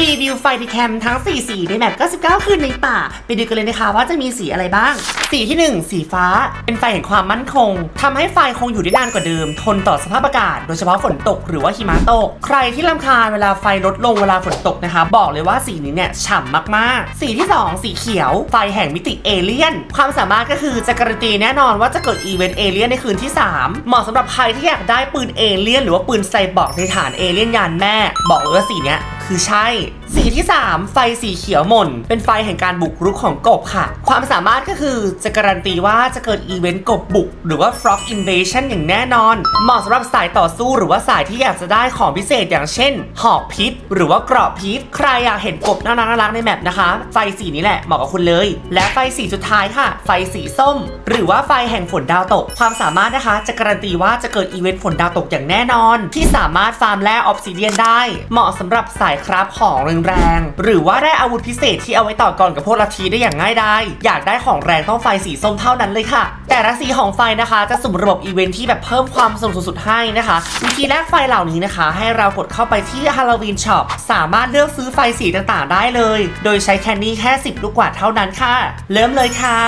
รีวิวไฟดีแคมทั้ง 4 สีในแมป99 คืนในป่า ไปดูกันเลยนะคะว่าจะมีสีอะไรบ้าง สีที่ 1 สีฟ้า เป็นไฟแห่งความมั่นคงทำให้ไฟคงอยู่ได้นานกว่าเดิม ทนต่อสภาพอากาศ โดยเฉพาะฝนตกหรือว่าหิมะตก ใครที่ลำคาญเวลาไฟลดลงเวลาฝนตกนะคะ บอกเลยว่าสีนี้เนี่ยฉ่ำมากๆ สีที่ 2 สีเขียว ไฟแห่งมิติเอเลี่ยน ความสามารถก็คือจะการันตีแน่นอนว่าจะเกิดอีเวนต์เอเลี่ยนในคืนที่ 3 เหมาะสำหรับใครที่อยากได้ปืนเอเลี่ยนหรือว่าปืนไซบอร์กในฐานเอเลี่ยนยานแม่ บอกเลยว่าสีเนี้ย คือใช่ สีที่ 3 ไฟสีเขียวหม่น เป็นไฟแห่งการบุกรุกของกบค่ะ ความสามารถก็คือจะการันตีว่าจะเกิดอีเวนต์กบบุก หรือว่า frog invasion อย่างแน่นอน เหมาะสำหรับสายต่อสู้หรือว่าสายที่อยากจะได้ของพิเศษอย่างเช่น หอกพิษ หรือว่าเกราะพิษ ใครอยากเห็นกบน่ารักน่ารักในแมปนะคะ ไฟสีนี้แหละเหมาะกับคุณเลย และไฟสีสุดท้ายค่ะ ไฟสีส้ม หรือว่าไฟแห่งฝนดาวตก ความสามารถนะคะ จะการันตีว่าจะเกิดอีเวนต์ฝนดาวตกอย่างแน่นอน ที่สามารถฟาร์มแร่ออฟซิเดียนได้ เหมาะสำหรับสายคราฟของแรงๆหรือว่าได้อาวุธพิเศษที่เอาไว้ต่อกรกับพวกลัทธิได้อย่างง่ายดายอยากได้ของแรงต้องไฟสีส้มเท่านั้นเลยค่ะ แต่ละสีของไฟนะคะ จะสุ่มระบบอีเวนท์ที่แบบเพิ่มความสนุกสุดๆให้นะคะ วิธีแลกไฟเหล่านี้นะคะ ให้เรากดเข้าไปที่ Halloween Shop สามารถเลือกซื้อไฟสีต่างๆ ได้เลย โดยใช้แคนนี่แค่ 10 ลูกกว่าเท่านั้นค่ะ เริ่มเลยค่ะ